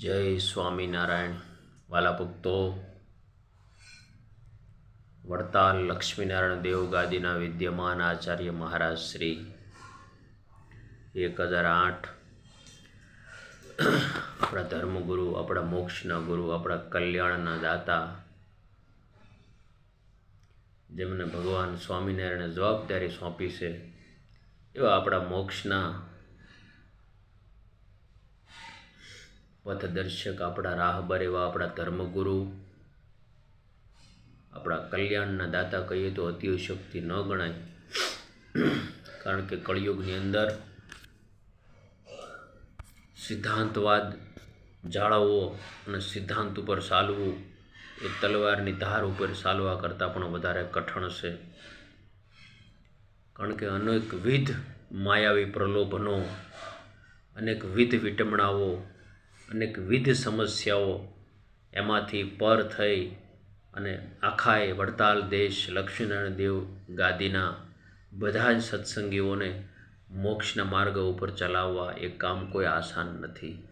જય સ્વામિનારાયણ વાલા ભક્તો વડતાલ લક્ષ્મીનારાયણ દેવ ગાદીના વિદ્યમાન આચાર્ય મહારાજ શ્રી એક હજાર આઠ. આપણા ધર્મગુરુ, આપણા મોક્ષના ગુરુ, આપણા કલ્યાણના દાતા. જેમને ભગવાન સ્વામિનારાયણે જવાબદારી સોંપી છે, એવા આપણા મોક્ષના પથદર્શક આપણા રાહબર એવા આપણા ધર્મગુરુ. આપણા કલ્યાણના દાતા કહીએ તો અતિશક્તિ ન ગણાય. કારણ કે કળિયુગની અંદર સિદ્ધાંતવાદ જાળવવો અને સિદ્ધાંત ઉપર ચાલવું એ તલવારની ધાર ઉપર ચાલવા કરતાં પણ વધારે કઠણ છે. કારણ કે અનેકવિધ માયાવી પ્રલોભનો અનેકવિધ વિટમણાઓ અનેકવિધ સમસ્યાઓ એમાંથી પર થઈ અને આખાએ વડતાલ દેશ, લક્ષ્મીનારાયણ દેવ, ગાદીના બધા જ સત્સંગીઓને મોક્ષના માર્ગ ઉપર ચલાવવા એ કામ કોઈ આસાન નથી.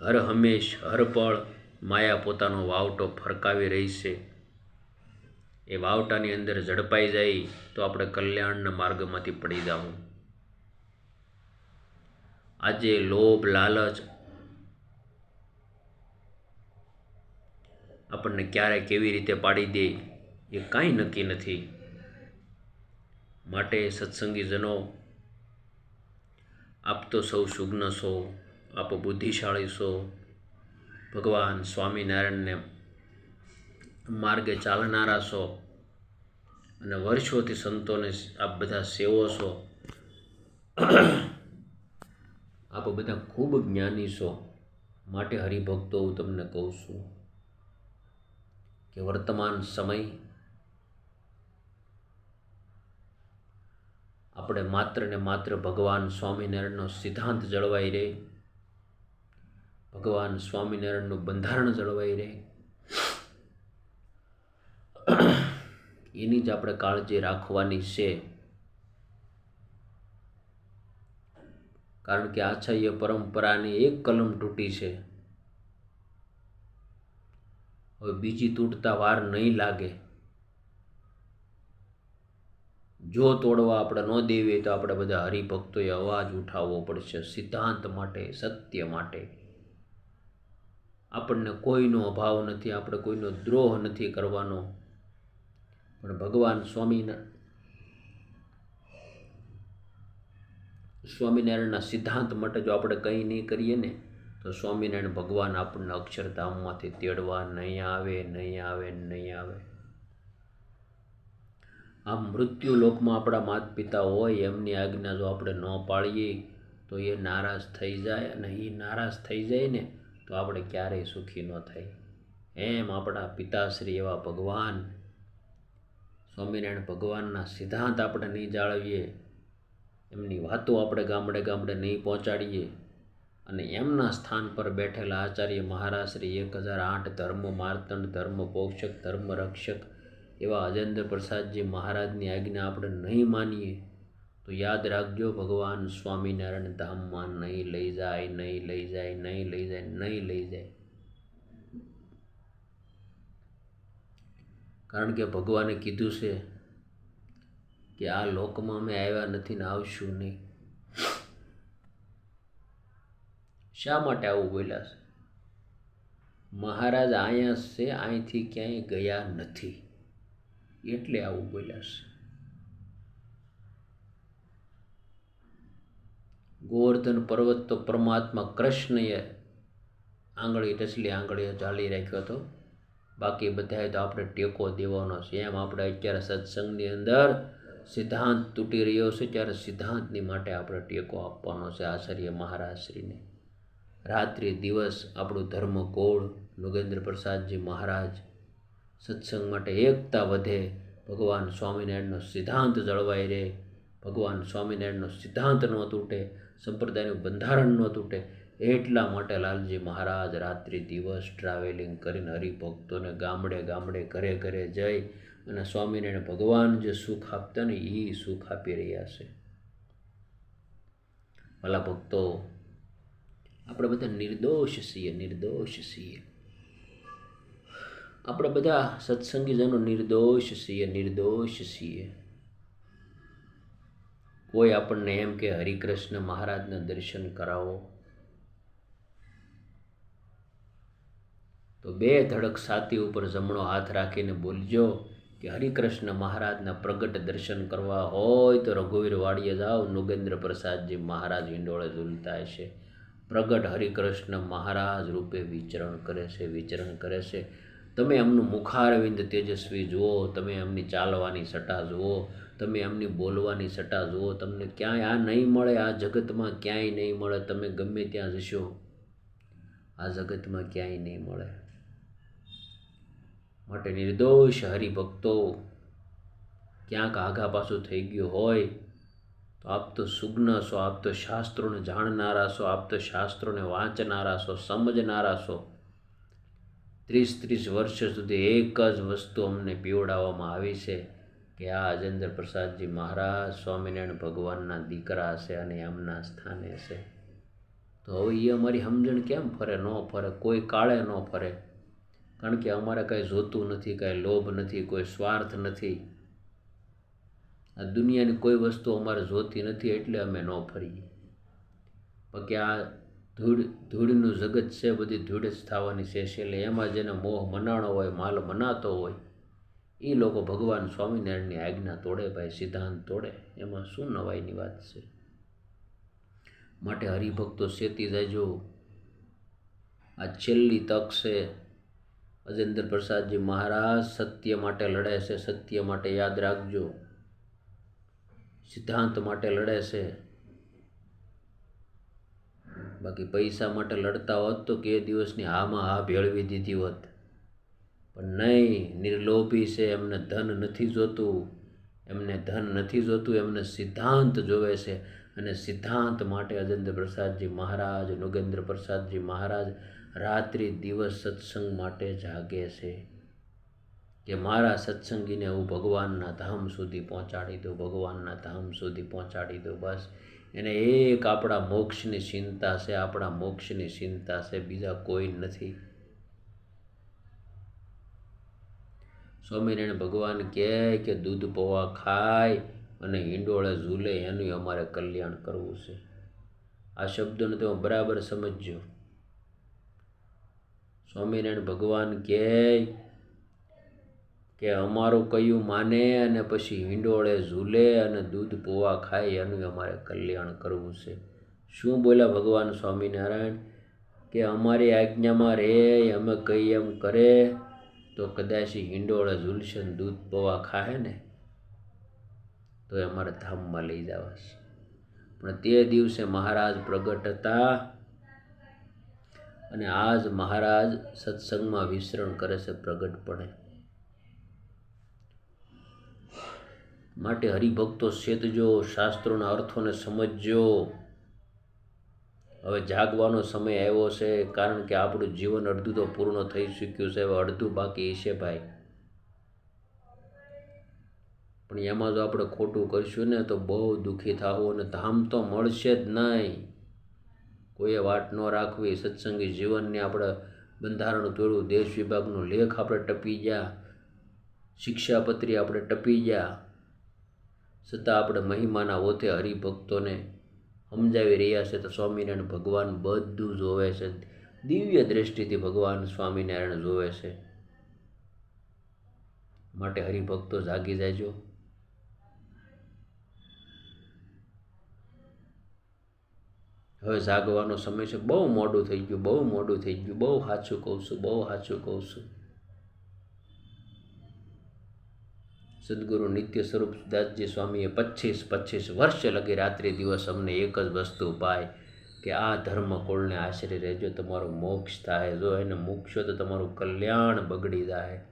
હર હંમેશ હર પળ માયા પોતાનો વાવટો ફરકાવી રહી છે એ વાવટાની અંદર ઝડપાઈ જાય તો આપણે કલ્યાણના માર્ગમાંથી પડી જાઉં. આજે લોભ, લાલચ આપણને ક્યારે કેવી રીતે પાડી દે એ કાંઈ નક્કી નથી. માટે સત્સંગીજનો, આપ તો સૌ સુગ્ન છો, આપ બુદ્ધિશાળી છો. ભગવાન સ્વામિનારાયણને માર્ગે ચાલનારા છો અને વર્ષોથી સંતોને આપ બધા સેવો છો. બધા ખૂબ જ્ઞાની છો. માટે હરિભક્તો હું તમને કહું છું કે વર્તમાન સમય આપણે માત્ર ને માત્ર ભગવાન સ્વામિનારાયણનો સિદ્ધાંત જળવાઈ રહે, ભગવાન સ્વામિનારાયણનું બંધારણ જળવાઈ રહે. એની જ આપણે કાળજી રાખવાની છે. કારણ કે આચાર્ય પરંપરાની એક કલમ તૂટી છે. હવે બીજી તૂટતા વાર નહીં લાગે. જો તોડવા આપણે ન દેવીએ તો આપણે બધા હરિભક્તોએ અવાજ ઉઠાવવો પડશે સિદ્ધાંત માટે, સત્ય માટે. આપણને કોઈનો અભાવ નથી, આપણે કોઈનો દ્રોહ નથી કરવાનો. પણ ભગવાન સ્વામીના સ્વામિનારાયણના સિદ્ધાંત માટે જો આપણે કંઈ નહીં કરીએ ને, તો સ્વામિનારાયણ ભગવાન આપણને અક્ષરધામમાંથી તેડવા નહીં આવે નહીં આવે નહીં આવે. આ મૃત્યુ લોકમાં આપણા માત પિતા હોય, એમની આજ્ઞા જો આપણે ન પાળીએ, તો એ નારાજ થઈ જાય અને એ નારાજ થઈ જાય ને, તો આપણે ક્યારેય સુખી ન થાય. એમ આપણા પિતાશ્રી એવા ભગવાન. સ્વામિનારાયણ ભગવાનના સિદ્ધાંત આપણે નહીં જાળવીએ એમની વાતો આપણે ગામડે ગામડે નહીં પહોંચાડીએ. અને એમના સ્થાન પર બેઠેલા આચાર્ય મહારાજ શ્રી એક હજાર આઠ ધર્મ માર્તંડ, ધર્મ પોષક ધર્મ રક્ષક એવા અજેન્દ્ર પ્રસાદજી મહારાજની આજ્ઞા આપણે નહીં માનીએ. તો યાદ રાખજો ભગવાન સ્વામિનારાયણ ધામમાં નહીં લઈ જાય, નહીં લઈ જાય, નહીં લઈ જાય, નહીં લઈ જાય. કારણ કે ભગવાને કીધું છે કે આ લોકમાં અમે આવ્યા નથી ને આવશું નહીં. શા માટે આવું બોલ્યા મહારાજ અહીંયા છે, અહીંથી ક્યાંય ગયા નથી. એટલે આવું બોલ્યા છે. ગોવર્ધન પર્વત તો પરમાત્મા કૃષ્ણએ આંગળી ટસલી આંગળીઓ ચાલી રાખ્યો હતો. બાકી બધાએ તો આપણે ટેકો દેવાનો છે. એમ આપણે અત્યારે સત્સંગની અંદર સિદ્ધાંત તૂટી રહ્યો છે ત્યારે સિદ્ધાંતની માટે આપણે ટેકો આપવાનો છે આચાર્ય મહારાજશ્રીને. રાત્રિ દિવસ આપણું ધર્મકોળ નુગેન્દ્ર પ્રસાદજી મહારાજ, સત્સંગ માટે એકતા વધે, ભગવાન સ્વામિનારાયણનો સિદ્ધાંત જળવાઈ રહે, ભગવાન સ્વામિનારાયણનો સિદ્ધાંત ન તૂટે, સંપ્રદાયનું બંધારણ ન તૂટે, એટલા માટે લાલજી મહારાજ રાત્રિ દિવસ ટ્રાવેલિંગ કરીને હરિભક્તોને ગામડે ગામડે ઘરે ઘરે જઈ અને સ્વામિનારાયણ ભગવાન જે સુખ આપતા ને એ સુખ આપી રહ્યા છે. ભલા ભક્તો, આપણે બધા નિર્દોષ છીએ નિર્દોષ છીએ. આપણે બધા સત્સંગીજનો નિર્દોષ છીએ નિર્દોષ છીએ. કોઈ આપણને એમ કે હરિકૃષ્ણ મહારાજના દર્શન કરાવો. તો બે ધડક સાતી ઉપર જમણો હાથ રાખીને બોલજો. કે હરિકૃષ્ણ મહારાજના પ્રગટ દર્શન કરવા હોય તો રઘુવીર વાડીએ જાઓ, નુગેન્દ્ર પ્રસાદજી મહારાજ હિંડોળે ઝૂલતા છે. પ્રગટ હરિકૃષ્ણ મહારાજ રૂપે વિચરણ કરે છે, વિચરણ કરે છે. તમે એમનું મુખારવિંદ તેજસ્વી જુઓ, તમે એમની ચાલવાની સટા જુઓ, તમે એમની બોલવાની સટા જુઓ, તમને ક્યાંય આ નહીં મળે, આ જગતમાં ક્યાંય નહીં મળે, તમે ગમે ત્યાં જશો. આ જગતમાં ક્યાંય નહીં મળે. માટે નિર્દોષ હરિભક્તો ક્યાંક આઘા પાછું થઈ ગયું હોય, તો આપ તો સુગ્ન છો, આપ તો શાસ્ત્રોને જાણનારા છો, આપ તો શાસ્ત્રોને વાંચનારા છો, સમજનારા છો. ત્રીસ ત્રીસ વર્ષ સુધી એક જ વસ્તુ અમને પીવડાવવામાં આવી છે કે આ અજેન્દ્ર પ્રસાદજી મહારાજ સ્વામિનારાયણ ભગવાનના દીકરા હશે અને એમના સ્થાને છે તો હવે એ અમારી સમજણ કેમ ફરે? ન ફરે. કોઈ કાળે ન ફરે. કારણ કે અમારે કાંઈ જોતું નથી, કાંઈ લોભ નથી, કોઈ સ્વાર્થ નથી. આ દુનિયાની કોઈ વસ્તુ અમારે જોતી નથી એટલે અમે ન ફરીએ. બાકી આ ધૂળ, ધૂળનું જગત છે, બધી ધૂળ જ થવાની છે. એટલે એમાં જેને મોહ મનાણો હોય, માલ મનાતો હોય, એ લોકો ભગવાન સ્વામિનારાયણની આજ્ઞા તોડે ભાઈ, સિદ્ધાંત તોડે. એમાં શું નવાઈની વાત છે? માટે હરિભક્તો શેતી જજો. આ છેલ્લી તક છે અજેન્દ્ર પ્રસાદજી, મહારાજ, સત્ય માટે લડે છે, સત્ય માટે યાદ રાખજો. સિદ્ધાંત માટે લડે છે. બાકી પૈસા માટે લડતા હોત તો કે દિવસની હામાં હા ભેળવી દીધી હોત. પણ નહીં, નિર્લોભી છે, એમને ધન નથી જોતું. એમને ધન નથી જોતું, એમને સિદ્ધાંત જોવે છે. અને સિદ્ધાંત માટે અજેન્દ્ર પ્રસાદજી, મહારાજ, નુગેન્દ્ર પ્રસાદજી, મહારાજ રાત્રિ દિવસ સત્સંગ માટે જાગે છે કે મારા સત્સંગીને હું ભગવાનના ધામ સુધી પહોંચાડી દઉં, ભગવાનના ધામ સુધી પહોંચાડી દઉં. બસ, એને એક આપણા મોક્ષની ચિંતા છે, આપણા મોક્ષની ચિંતા છે, બીજા કોઈ નથી. સ્વામિનારાયણ ભગવાન કહે કે દૂધ પૌવા ખાય અને હિંડોળે ઝૂલે, એનું અમારે કલ્યાણ કરવું છે. આ શબ્દોને તમે બરાબર સમજજો સ્વામિનારાયણ ભગવાન કહે કે અમારું કયું માને અને પછી હિંડોળે ઝૂલે અને દૂધ પોવા ખાય એનું અમારે કલ્યાણ કરવું છે. શું બોલ્યા ભગવાન સ્વામિનારાયણ? કે અમારી આજ્ઞામાં રહે અમે કઈ એમ કરે તો કદાચ હિંડોળે ઝૂલશે ને દૂધ પૌવા ખાય ને તો એ અમારા ધામમાં લઈ જવાશે. પણ તે દિવસે મહારાજ પ્રગટ હતા અને આજ મહારાજ સત્સંગમાં વિસરણ કરે છે પ્રગટપણે. માટે હરિભક્તો શેતજો શાસ્ત્રોના અર્થોને સમજજો. હવે જાગવાનો સમય આવ્યો છે કારણ કે આપણું જીવન અડધું તો પૂર્ણ થઈ ચૂક્યું છે. હવે અડધું બાકી છે ભાઈ. પણ એમાં જો આપણે ખોટું કરશું ને તો બહુ દુઃખી થવું અને ધામ તો મળશે જ નહીં. કોઈએ વાટ ન રાખવી, સત્સંગી જીવનને આપણે બંધારણ તોડ્યું, દેશ વિભાગનો લેખ આપણે ટપી ગયા, શિક્ષાપત્રી આપણે ટપી ગયા, છતાં આપણે મહિમાના ઓથે હરિભક્તોને સમજાવી રહ્યા છે તો સ્વામિનારાયણ ભગવાન બધું જોવે છે. દિવ્ય દ્રષ્ટિથી ભગવાન સ્વામિનારાયણ જોવે છે. માટે હરિભક્તો જાગી જાયજો હવે જાગવાનો સમય છે. બહુ મોડું થઈ ગયું, બહુ મોડું થઈ ગયું. બહુ સાચું કહું છું, બહુ સાચું કહું છું. સદગુરુ નિત્ય સ્વરૂપ દાસજી સ્વામીએ પચીસ પચીસ વર્ષ લગી રાત્રિ દિવસ અમને એક જ વસ્તુ પાય કે આ ધર્મ કુળને આશરે રહેજો, તમારો મોક્ષ થાય. જો એને મૂકશો તો તમારું કલ્યાણ બગડી જાય.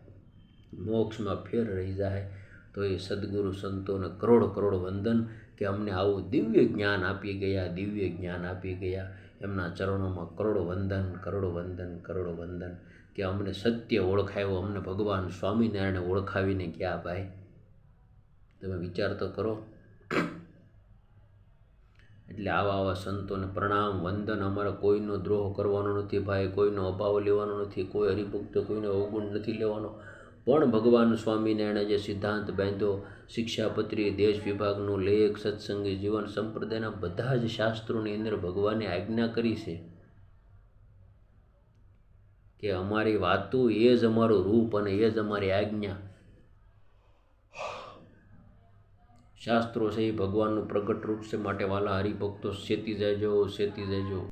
મોક્ષમાં ફેર રહી જાય. તો એ સદગુરુ સંતોને કરોડ કરોડ વંદન કે અમને આવું દિવ્ય જ્ઞાન આપી ગયા, દિવ્ય જ્ઞાન આપી ગયા. એમના ચરણોમાં કરોડો વંદન કરોડો વંદન કરોડો વંદન. કે અમને સત્ય ઓળખાયો, અમને ભગવાન સ્વામિનારાયણે ઓળખાવીને ગયા ભાઈ. તમે વિચાર તો કરો. એટલે આવા આવા સંતોને પ્રણામ, વંદન અમારે કોઈનો દ્રોહ કરવાનો નથી ભાઈ, કોઈનો અભાવ લેવાનો નથી, કોઈ હરિભક્ત કોઈનો અવગુણ નથી લેવાનો. પણ ભગવાન સ્વામિનારાયણે જે સિદ્ધાંત બાંધ્યો, શિક્ષાપત્રી, દેશ વિભાગનું લેખ, સત્સંગી જીવન સંપ્રદાયના બધા જ શાસ્ત્રોની અંદર ભગવાને આજ્ઞા કરી છે કે અમારી વાતો એ જ અમારું રૂપ અને એ જ અમારી આજ્ઞા. શાસ્ત્રો છે એ ભગવાનનું પ્રગટ રૂપ છે, માટે વાલા હરિભક્તો સેતી જાયજો સેતી જાયજો